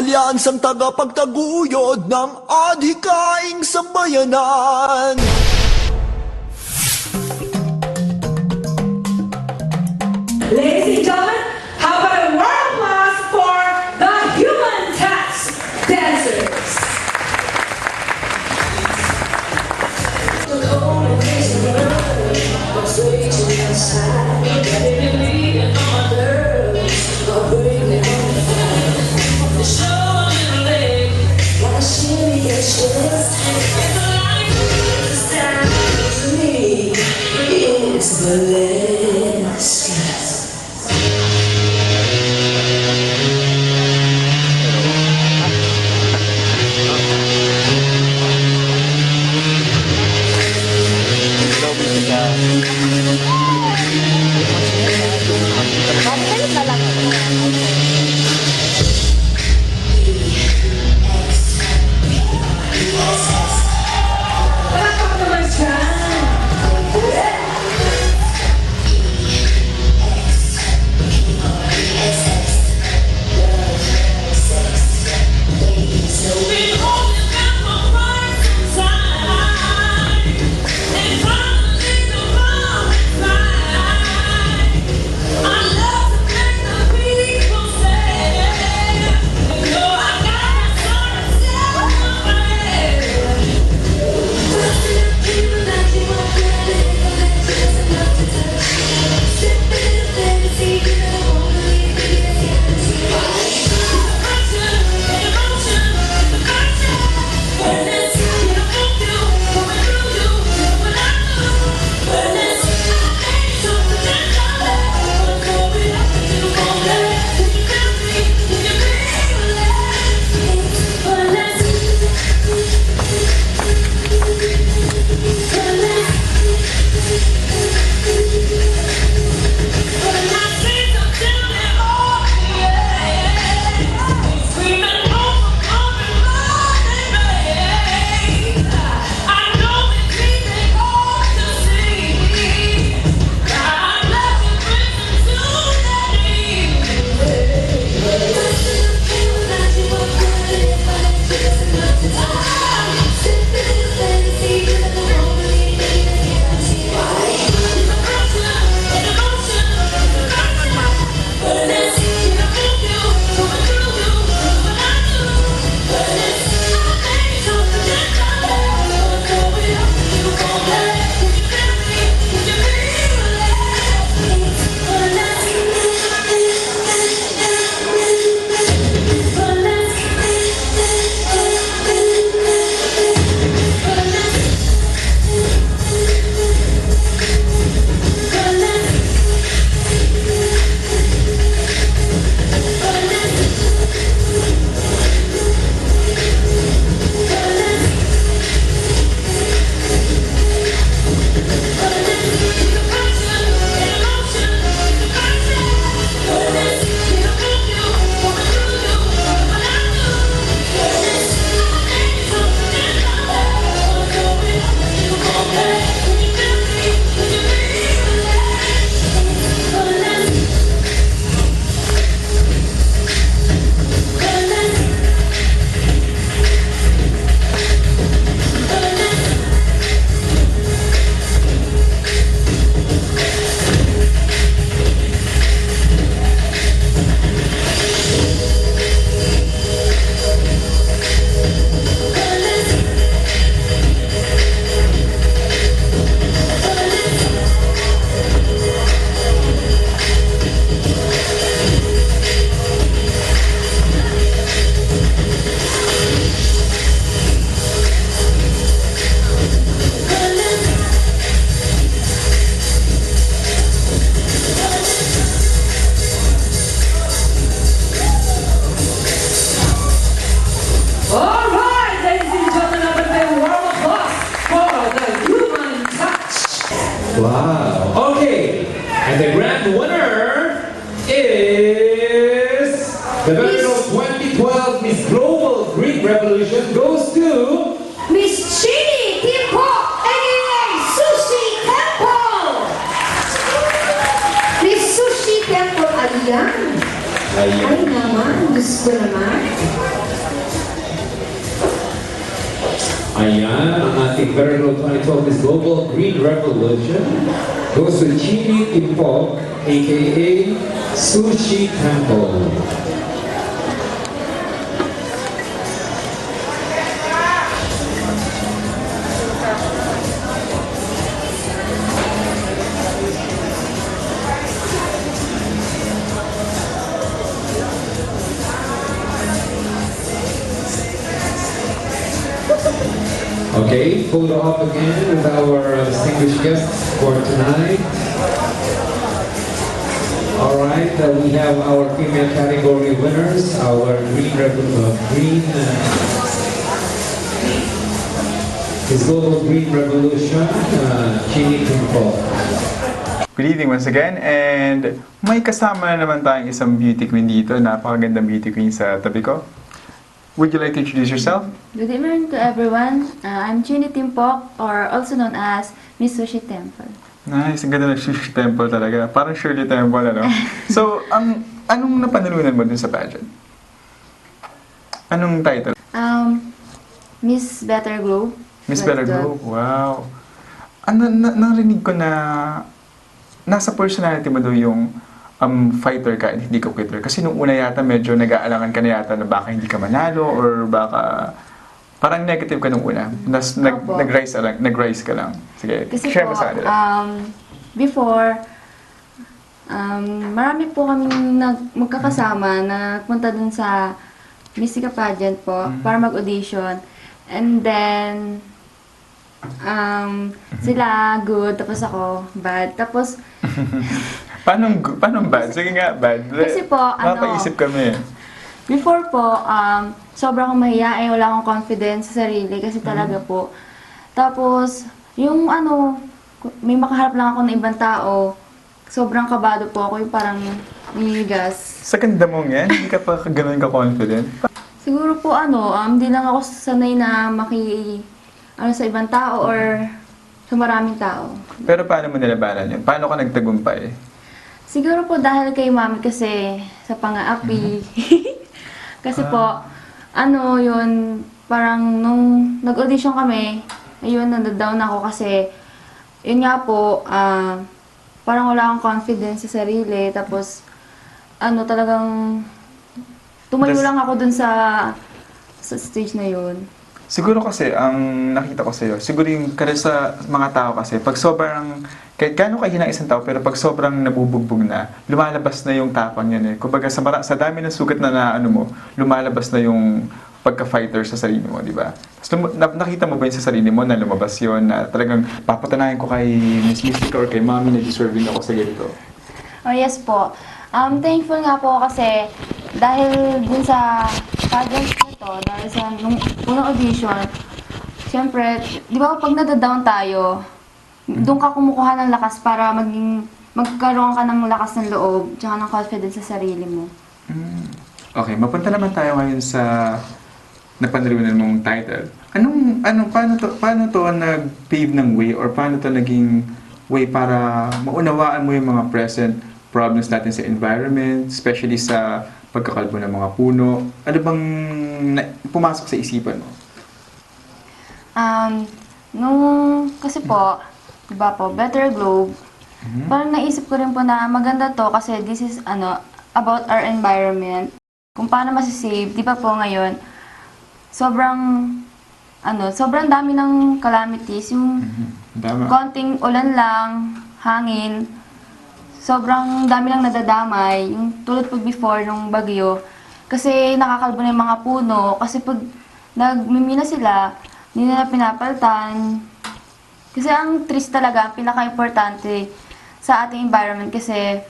Alyansang tagapagtaguyod ng adhikaing sambayanan. Master. Revolution goes to Miss Chini Timpo, aka Sushi Temple! Miss Sushi Temple, ayan. Ayan. Ay naman, Diyos ko naman. Ayan, ang ating very low 2012 Miss Global Green Revolution goes to Chini Tipok, aka Sushi Temple. Up again with our distinguished for tonight. All right, uh, we have our female category winners, our green uh, green uh, His Global Green Revolution, uh. Good evening once again and may kasama na naman tayong isang beauty queen dito. Napakagandang beauty queen sa tabi ko. Would you like to introduce yourself? Good evening to everyone. Uh, I'm Chini Timpok, or also known as Miss Sushi Temple. Nice, ang ganda ng Sushi Temple talaga. Parang Shirley Temple, ano? so, ang anong napanalunan mo dun sa pageant? Anong title? Um, Miss Better Glow. Miss Better Glow? Wow. Ano, na, narinig ko na nasa personality mo daw yung um, fighter ka and hindi ka quitter. Kasi nung una yata medyo nag-aalangan ka na yata na baka hindi ka manalo or baka parang negative ka nung una. Nas, nag, Opo. nag-rise, ka lang, nag-rise ka lang. Sige, Kasi share po, mo sa kanila. um, before, um, marami po kaming nag, magkakasama na punta dun sa Mystica Pageant po Mm-hmm. para mag-audition. And then, um, Mm-hmm. sila good, tapos ako bad. Tapos, paano, paano bad? Sige nga, bad. Kasi po, ano- Mapaisip kami. Before po, um, sobrang akong mahihain, wala akong confidence sa sarili kasi talaga po. Tapos, yung ano, may makaharap lang ako ng ibang tao, sobrang kabado po ako, yung parang niligas. Sa ganda mong yan, hindi ka pa ganun ka-confident. Siguro po ano, um, hindi lang ako sanay na maki, ano, sa ibang tao or sa maraming tao. Pero paano mo nilabanan yun? Paano ka nagtagumpay? Siguro po dahil kay mami kasi sa pang-aapi. kasi po, ano yun, parang nung nag-audition kami, ayun, nadadown ako kasi, yun nga po, ah, parang wala akong confidence sa sarili. Tapos, ano, talagang tumayo lang ako dun sa sa stage na yun. Siguro kasi, ang nakita ko sa'yo, siguro yung kada sa mga tao kasi, pag sobrang, kahit gano'n kahina isang tao, pero pag sobrang nabubugbog na, lumalabas na yung tapang yan eh. Kumbaga sa, mara- sa dami ng sugat na, na ano mo, lumalabas na yung pagka-fighter sa sarili mo, di ba? Tapos nakita mo ba yun sa sarili mo na lumabas yun, na talagang papatanayan ko kay Miss Mystica or kay Mommy na deserving ako sa ganito? Oh, yes po. Um, thankful nga po kasi dahil din sa pageant na to, dahil sa nung unang audition, siyempre, di ba pag nadadown tayo, doon ka kumukuha ng lakas para maging magkaroon ka ng lakas ng loob, tsaka ng confidence sa sarili mo. Okay, mapunta naman tayo ngayon sa napanalunan mong title. Anong, anong, paano to, paano to nag-pave ng way or paano to naging way para maunawaan mo yung mga present problems natin sa environment, especially sa pagkakalbo ng mga puno? Ano bang na, pumasok sa isipan mo? Um, nung, kasi po, di ba po, Better Globe, parang naisip ko rin po na maganda to kasi this is, ano, about our environment. Kung paano masisave, di ba po ngayon, sobrang, ano, sobrang dami ng calamities, yung Tama. konting ulan lang, hangin, sobrang dami lang nadadamay, yung tulad po before nung bagyo, kasi nakakalbo na yung mga puno, kasi pag nagmimina sila, hindi nila pinapalitan. Kasi ang trees talaga, pinaka-importante sa ating environment kasi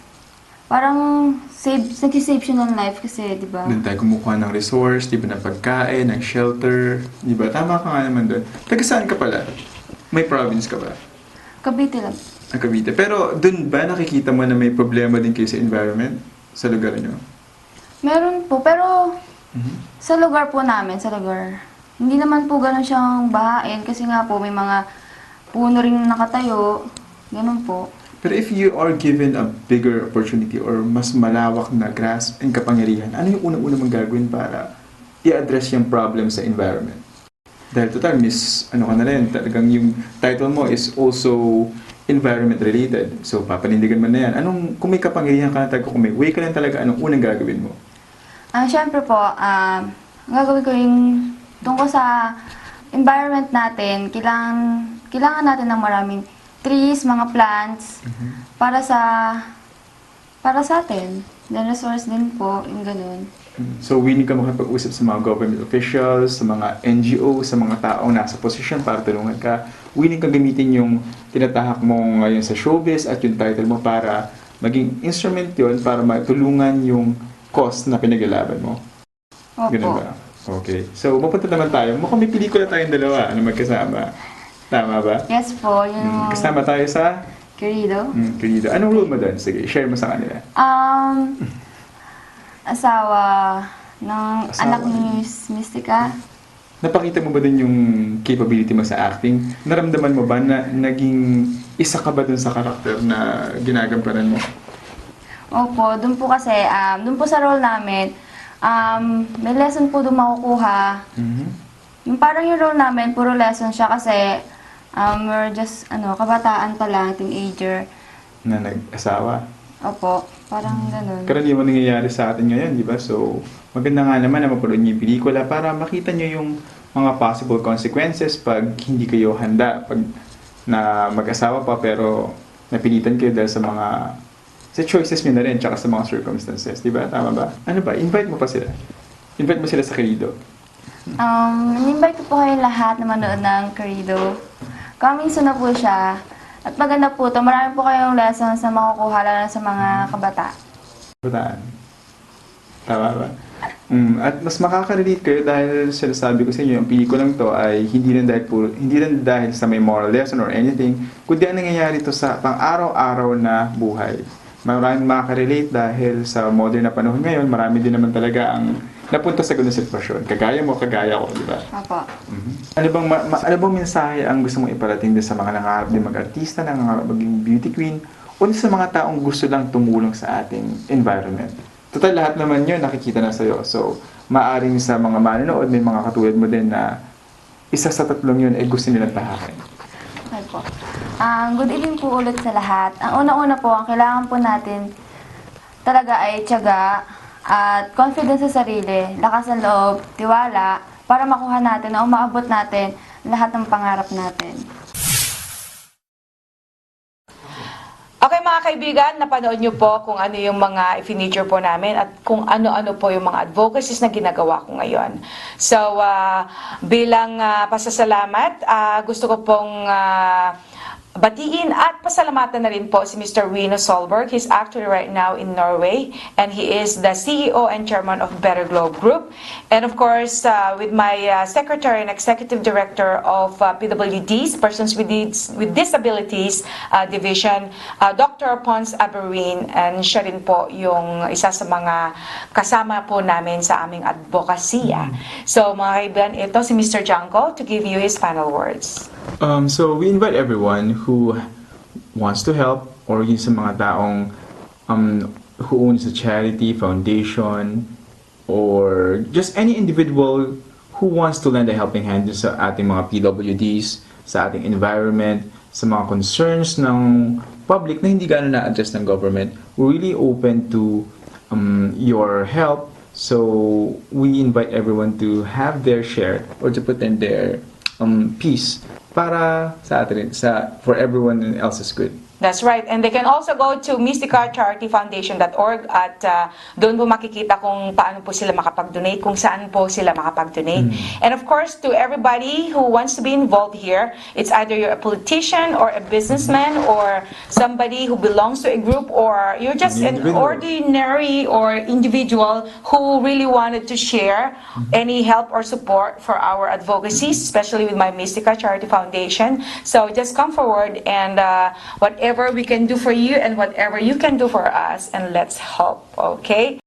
parang save, nag-save siya ng life kasi, di ba? Doon tayo kumukuha ng resource, di ba, ng pagkain, ng shelter, di ba? Tama ka nga naman doon. Taga saan ka pala? May province ka ba? Cavite lang. Ang Cavite. Pero doon ba nakikita mo na may problema din kayo sa environment sa lugar nyo? Meron po, pero sa lugar po namin, sa lugar, hindi naman po ganun siyang bahain kasi nga po may mga puno rin nakatayo, ganun po. Pero if you are given a bigger opportunity or mas malawak na grasp and kapangyarihan, ano yung unang-una mong gagawin para i-address yung problem sa environment? Dahil total, miss, ano ka na rin, talagang yung title mo is also environment related. So, papanindigan mo na yan. Anong, kung may kapangyarihan ka na talaga, kung may way ka lang talaga, anong unang gagawin mo? Ang syempre po, ang gagawin ko yung tungkol sa environment natin, kailangan, kailangan natin ng maraming trees, mga plants, para sa para sa atin. Then resource din po, yung ganun. So, willing ka makapag-usap sa mga government officials, sa mga NGO, sa mga taong nasa posisyon para tulungan ka. Willing ka gamitin yung tinatahak mo ngayon sa showbiz at yung title mo para maging instrument yon para matulungan yung cause na pinaglalaban mo. Opo. Ganun ba? Okay. So, mapunta naman tayo. Mukhang may pelikula tayong dalawa na magkasama. Tama ba? Yes po, yung Mm, Kasama tayo sa querido. mm, Querido. Anong role mo doon? Sige, share mo sa kanila. Um, asawa ng Asawa. anak ni Miss Mystica. Napakita mo ba dun yung capability mo sa acting? Naramdaman mo ba na naging isa ka ba dun sa karakter na ginagampanan mo? Opo, dun po kasi, um, dun po sa role namin, um, may lesson po dun makukuha. Mhm. Yung parang yung role namin, puro lesson siya kasi um, we're just, ano, kabataan pa lang, teenager. Na nag-asawa. Opo, parang ganun. Karaniwan nangyayari sa atin ngayon, di ba? So, maganda nga naman na mapanood niyo yung pelikula para makita niyo yung mga possible consequences pag hindi kayo handa, pag na mag-asawa pa pero napilitan kayo dahil sa mga sa choices niyo na rin tsaka sa mga circumstances, di ba? Tama ba? Ano ba? Invite mo pa sila. Invite mo sila sa Querido. Um, invite ko po kayo lahat na manood ng Corrido. Coming soon na po siya. At maganda po to, marami po kayong lessons na makukuha lalo sa mga kabata. Bataan. Tama ba? Mm, at mas makaka-relate kayo dahil sinasabi ko sa inyo, yung pelikulang to ay hindi lang dahil puro, hindi lang dahil sa may moral lesson or anything, kundi ang nangyayari to sa pang-araw-araw na buhay. Maraming makaka-relate dahil sa modern na panahon ngayon, marami din naman talaga ang napunta sa ganung sitwasyon. Kagaya mo, kagaya ko, di ba? Opo. Mhm. Ano bang ma- ma- ano bang mensahe ang gusto mong iparating din sa mga nangarap din mag-artista, nangarap maging beauty queen, o sa mga taong gusto lang tumulong sa ating environment? Total lahat naman yun nakikita na sa'yo. So, maaring sa mga manonood, may mga katulad mo din na isa sa tatlong yun ay gusto nilang tahakin. Okay po. Um, good evening po ulit sa lahat. Ang una-una po, ang kailangan po natin talaga ay tiyaga at confidence sa sarili, lakas ng loob, tiwala, para makuha natin o maabot natin lahat ng pangarap natin. Okay mga kaibigan, napanood nyo po kung ano yung mga i-feature po namin at kung ano-ano po yung mga advocacies na ginagawa ko ngayon. So, ah, bilang ah, pasasalamat, ah, gusto ko pong ah, batiin at pasalamatan na rin po si Mr. Wino Solberg. He's actually right now in Norway and he is the CEO and chairman of Better Globe Group. And of course, uh, with my uh, secretary and executive director of uh, PWDs, Persons with, Dis- with Disabilities uh, Division, uh, Dr. Pons Aberwin, and siya rin po yung isa sa mga kasama po namin sa aming advokasya. So mga kaibigan, ito si Mr. Janko to give you his final words. Um, so, we invite everyone who wants to help or yung sa mga taong um, who owns a charity, foundation, or just any individual who wants to lend a helping hand sa ating mga PWDs, sa ating environment, sa mga concerns ng public na hindi gano'n na-address ng government. We're really open to um, your help. So we invite everyone to have their share or to put in their um, piece para sa atin, sa for everyone else's good. That's right. And they can also go to mysticacharityfoundation.org at uh, doon po makikita kung paano po sila makapag-donate, kung saan po sila makapag-donate. And of course, to everybody who wants to be involved here, it's either you're a politician or a businessman or somebody who belongs to a group or you're just An ordinary or individual who really wanted to share any help or support for our advocacies, especially with my Mystica Charity Foundation. So just come forward and uh, whatever we can do for you and whatever you can do for us, and let's help, okay?